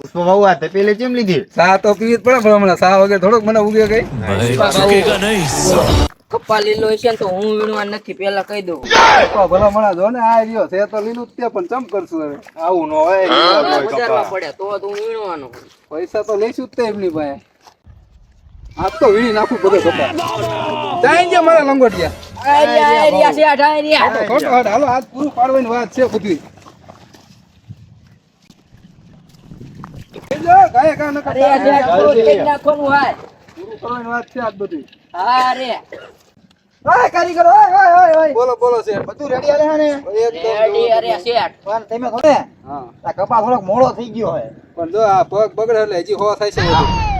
પુષ્પા બહુ આ પેલે ચેમ લીધી? સા તો પીવી પડે પણ હમણાં સા વગર થોડોક મને ઉગે ગઈ. કપ્પા લીલો તો હું વીણવા નથી પેલા કહી દઉં. ભલા મણા જો ને આ રહ્યો. છે તો લીલું તે પણ ચમ કરશું હવે? આવું નો હોય બજારમાં પડે તો તો હું વીણવાનો પૈસા તો લઈશું જ તે એમની પાસે. આજ તો વીણી નાખું બધો જાય મારા લંગોટિયા. આયરિયા આયરિયા આયરિયા હાલો પૂરું પાડવાની વાત છે બધી. જો, ગાયે ગા નકર અરે શેઠ પૂરું કરી નાખવાનું હાય પૂરું કરવાની વાત છે આજ બધી. હા રે. ઓય કારીગર ઓય ઓય ઓય ઓય બોલો બોલો છે બધું રેડી આલે હે ને? રેડી અરે શેઠ. પણ તમે ખોને હા. આ કપા થોડોક મોડો થઈ ગયો હે. પણ જો આ પગ બગડે એટલે હજી હો થાય છે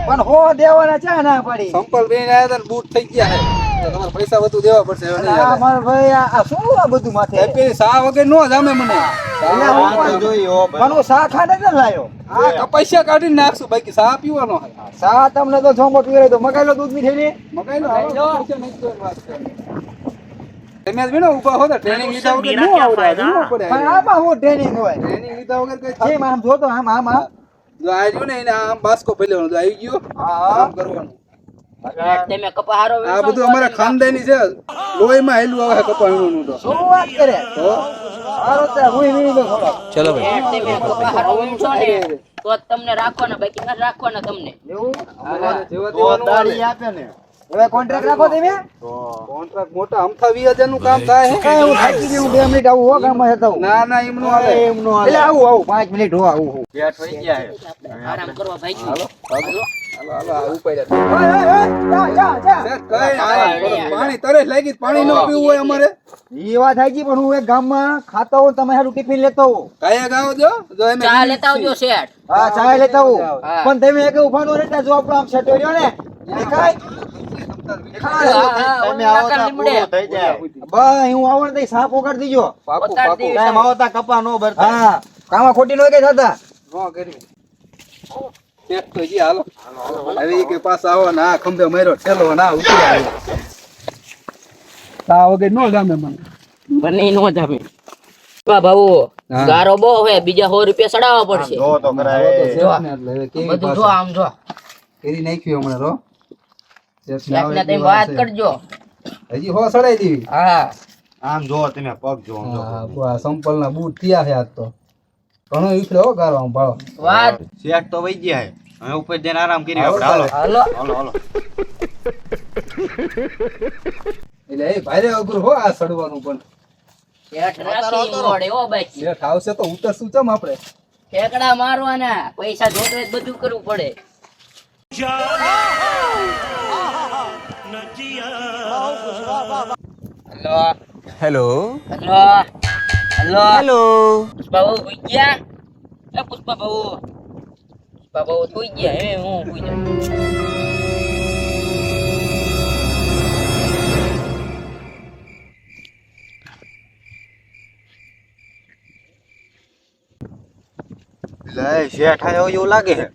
પણ હો દેવાના ચા ના પડી. સંપલ બેન આયા હતા બૂટ થઈ ગયા છે તમારે પૈસા વધુ દેવા પડશે હવે નહીં આ આવે. ભાઈ આ શું આ બધું માથે? પેલી સા વગર નો જામે મને. એટલે હું પણ- પણ સા ખાને જ લાયો. આ કપાસિયા કાઢીને નાખશું. બાકી સા પીવાનો સા તમને તો જોમો પીવડાય તો મગાઈ લો દૂધ મીઠી ની. મગાઈ લો. પૈસા નહીં જોઈને વાત તમે હો ટ્રેનિંગ લીધા વગર નો આવડે પણ આમાં હું ટ્રેનિંગ હોય? ટ્રેનિંગ લીધા વગર કઈ જેમ આમ જોતો આમ આમ આમ. જો આ ને એને આમ બાસ્કો જો આવી ગયો હા. આમ કરવાનું. આ બધું અમારા ખાનદાની છે. લોહીમાં હેલું આવે કપાણું તો. શું વાત કરે? હારો તે હું વીણી દઉં થોડો શેઠ, તમે કપા હારો વીણશો ને તો જ તમને રાખવાના બાકી ના રાખવાના તમને. એવું? અમારે જેવા તો દેવાનું દાડી આપે ને. હવે કોન્ટ્રાક્ટ રાખો તમે? કોન્ટ્રાક્ટ મોટા અમથા વીસ હજારનું કામ થાય. હે. થાકી ગયો મિનિટ આવું હો ગામમાં જતા ના ના એમનું આવે એમનો એટલે આવું આવું. પાંચ મિનિટ હો આવું હું. આરામ કરવા ભાઈ. હાલો. પાણી લાગી પાણી ન પીવું હોય અમારે ઈ વાત થાય પણ હું એક ગામમાં ખાતો હોઉં તમે સારું ટિફિન લેતો હોઉં કયા ગાવ જો ચા લેતા આવજો શેઠ હા ચાય લેતા હોઉં પણ તમે એક ઉભાનો રહેતા જો આપણો આમ સેટો રહ્યો ને દેખાય હા, હા, ઓલી નાકા લીમડે. બા હું આવણ તઈ સાપ દીજો પાકું પોતાની પાકું દેવી. કાંઈ આવતા કપા નો ભરતા હા કામાં ખોટી નો કઈ થતા ન કરી એક તો જી હાલો. હવે કે પાછા આવો ને આ ખંભે માર્યો ઠેલો ના ઉતરી આવ્યો. તા વગર નો જામે મને. બની નો જામે. વાહ ભાऊ ગારો બહુ હે બીજા સો રૂપિયા ચડાવવા પડશે. જો તો તો કરાય છે એટલે હવે બધું જો આમ જો કરી નાખ્યું હમણાં રો એટલી તમે વાત કરજો. હજી હો સડાઈ દેવી હા. આમ જો તમે પગ જો આમ જો. હા આ સંપલ ના બૂટ થયા છે આજ તો. ઘણો ઈખડે ગારો આમ ભાળો. વાત. શેઠ તો વઈ ગયા હે. હવે ઉપર જઈને આરામ કરી આપણે હાલો હાલો. હાલો હાલો. એટલે એ ભારે અઘરું હો આ સડવાનું પણ. શેઠ આવશે તો ઉતરશું ચમ આપણે? ઠેકડા મારવાના. પૈસા જોતો હોય બધું કરવું પડે. Hello. Hello. Hello. Hello. Hello Pushpa બહુ સુઈ ગયા એ પુષ્પા બહુ પુષ્પા બહુ સુઈ ગયા હે હું સુઈ જાઉં લે શેઠ આયો એવું લાગે છે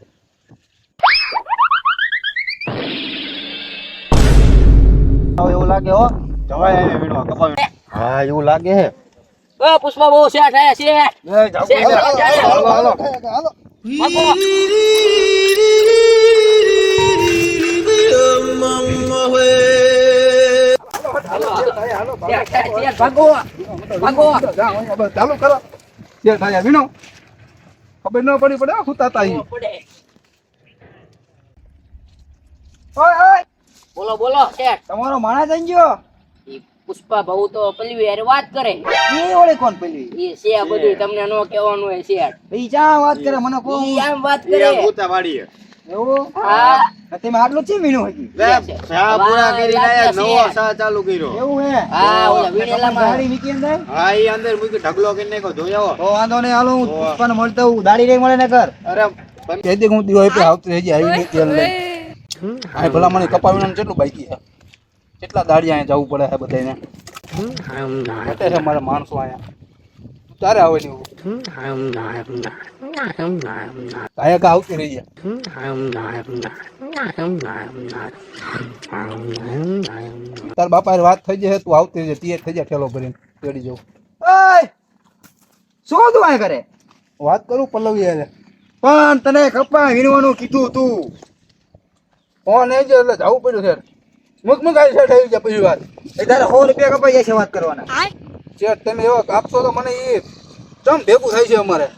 આવો એવું લાગે હો જવાય એને વીણવા કપાવી હા એવું લાગે છે ઓ પુષ્પા બહુ શેઠ આયા શેઠ શેઠ, શેઠ, શેઠ. હાલો હાલો. શેઠ, શેઠ, શેઠ, ભાગો ચાલુ કરો થાય વિનો ખબર ન પડી પડે હુતા તા ઈ. પડે. ઓય ઓય બોલો બોલો શેઠ તમારો માણસ આવી ગયો પુષ્પા બહુ તો પલવી હારે વાત કરે. એ ઓળે કોણ પલવી એ છે બધું તમને નો કહેવાનું હોય શેઠ. ઈ જા વાત કરે મને કો ઈ આમ વાત કરે. એવું? હા. તમે આટલું છે વીણું હજી શા પૂરા કરી લાયા નવો સા ચાલુ કર્યો. એવું હે? હા ઓલા વીણેલામાં. ગાડી નીકળી અંદર હા ઈ અંદર મૂકી ઢગલો કરીને નાખ્યો જોઈ આવો. તો વાંધો નહીં હાલો હું પુષ્પાને મળતો હું દાડી રે મળે ને કર અરે કહી દે કે હું દીવો પે આવતો હજી આવી નહીં તેલ લઈ આ ભલા મને કપાવીને કેટલું બાકી છે? કેટલા દાડિયા અહીંયા જવું પડે છે બધાને ઘટે છે મારા માણસો અહીંયા તારે આવે ને એવું અહીંયા આવતી રહી તાર બાપા વાત થઈ જાય તું આવતી રહી તીએ થઈ જાય ઠેલો ભરીને તેડી જવું શું તું આ કરે વાત કરું પલ્લવી પણ તને કપા વીણવાનું કીધું તું ફોન એ એટલે જવું પડ્યું છે મુક મુક આવી સેટ આવી ગયા પછી વાત. એ તારે સો રૂપિયા કપાઈ જાય છે વાત કરવાના. શેઠ તમે એવા કાપશો તો મને એ ચમ ભેગું થાય છે અમારે?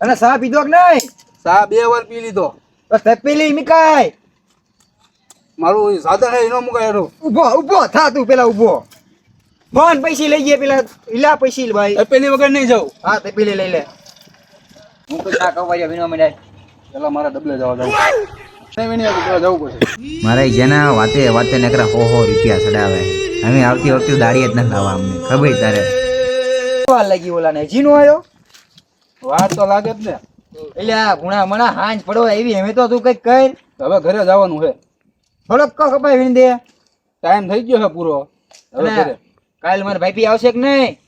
અને સા પીધો કે નહીં? સા બે વાર પી લીધો. બસ તપેલી મીકાય. મારું સાધન હે એનો મુકાય એનો. ઊભો ઊભો થા તું પેલા ઊભો ફોન પૈસી લઈ ગયા પેલા ઈલા પૈસી ભાઈ. પેલી વગર નહીં જાઉં. હા તપેલી લઈ લે. હું તો ના કવાય વિનો મને પેલા મારા ડબલે જવા જાવ વિની મારા જેના વાતે વાતે નકરા હો હો રૂપિયા ચડાવે અમે આવતી વખતે દાડી જ ના લાવવા અમને. ખબર તારે? વાર લાગી ઓલાને? જીનો આવ્યો? વાર તો લાગે જ ને. એટલે આ ગુણા મણા હાંજ પડવા એવી અમે તો તું કંઈક કર. હવે ઘરે જવાનું છે. થોડોક કો કપાઈ વીણ દે. ટાઈમ થઈ ગયો છે પૂરો. હવે કાલ મારા ભાઈ આવશે કે નહીં?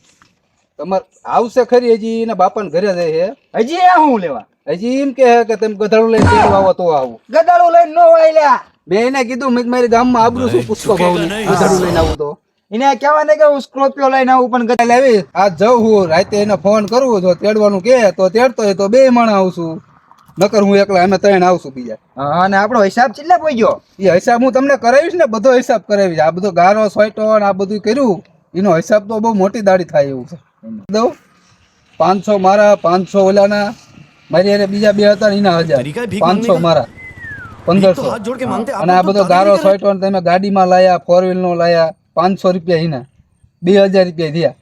તમાર આવશે ખરી હજી એના બાપાને ઘરે જાય હજી આ હું લેવા? છે હજી એમ કે કે તમે ગધાડું લઈને તેડવા આવો તો આવું. ગધાડું લઈને નો હોય લ્યા. મેં એને કીધું મેં મારી ગામમાં આબરું શું પૂછતો ભાવ ગધાડું લઈને આવું તો. એને કહેવા ને કે હું સ્કોર્પિયો લઈને આવું પણ ગધા આવી આ જઉં હું. રાતે એને ફોન કરું જો તેડવાનું કે તો તેડતો હોય તો બે માણ આવશું. નકર હું એકલા અમે ત્રણ આવશું બીજા. હા અને આપણો હિસાબ કેટલા પહોંચ્યો એ હિસાબ હું તમને કરાવીશ ને બધો હિસાબ કરાવીશ. આ બધો ગારો સોયટો ને આ બધું કર્યું એનો હિસાબ તો બહુ મોટી દાડી થાય એવું છે. દઉં. પાંચસો મારા પાંચસો ઓલાના. મારી અરે બીજા બે હતા એના હજાર. પાંચસો મારા. પંદરસો. અને આ બધો ગારો સોયટો ને તમે ગાડીમાં લાયા ફોર વ્હીલ નો લાયા પાંચસો રૂપિયા એના બે હજાર રૂપિયા થયા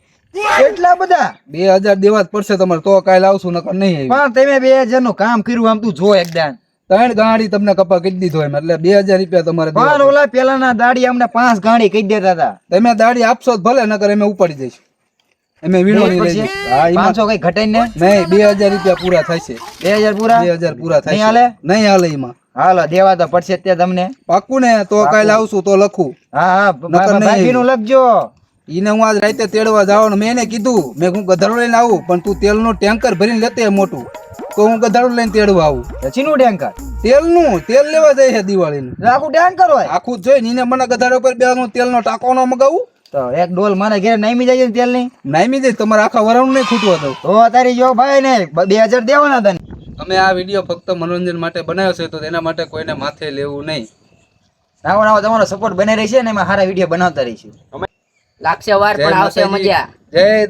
કેટલા બધા? બે હજાર દેવા જ પડશે તમારે તો કાલ આવશું નકર નહીં પણ તમે બે હજારનું કામ કર્યું આમ તું જો એકદમ ત્રણ ગાડી તમને કપા કરી દીધો એમ એટલે બે હજાર રૂપિયા તમારે પણ ઓલા પેલાના દાડી અમને પાંચ ગાડી કહી દેતા હતા. તમે દાડી આપશો ભલે નકર અમે ઉપાડી દઈશું અમે વીણો નહીં લઈ. હા પાંચસો કઈ ઘટાઈને નહીં બે હજાર રૂપિયા પૂરા થશે. બે હજાર પૂરા? બે હજાર પૂરા નહીં હાલે? નહીં હાલે એમાં. હાલો દેવા તો પડશે તે તમને. પાકું ને તો કાલે આવશું તો લખું. હા હા બાકીનું લખજો. ઈને હું આજ રાતે તેડવા જવાનું. મેં એને કીધું મેં હું ગધાડું લઈને આવું પણ તું તેલનું ટેન્કર ભરીને લેતે મોટું. તો હું ગધાડું લઈને તેડવા આવું. પછીનું ટેન્કર? તેલનું તેલ લેવા જાય છે દિવાળીનું. આખું ટેન્કર હોય? આખું જ જોઈને ઈને મને ગધાડો પર બેવાનું તેલનો ટાંકો ન મગાવું. તો એક ડોલ મારા ઘેર નામી જાય તેલની નામી જાય તમારે આખા વરાણું નહીં ખૂટવા દઉં તો. તારી જો ભાઈ ને બે હજાર દેવાના હતા અમે આ વીડિયો ફક્ત મનોરંજન માટે બનાવ્યો છે તો તેના માટે કોઈને માથે લેવું નહીં. આવો આવો તમારો સપોર્ટ બને રહેશે ને એમાં સારા વીડિયો બનાવતા રહીશું. લાગશે વાર પણ આવશે મજા. જય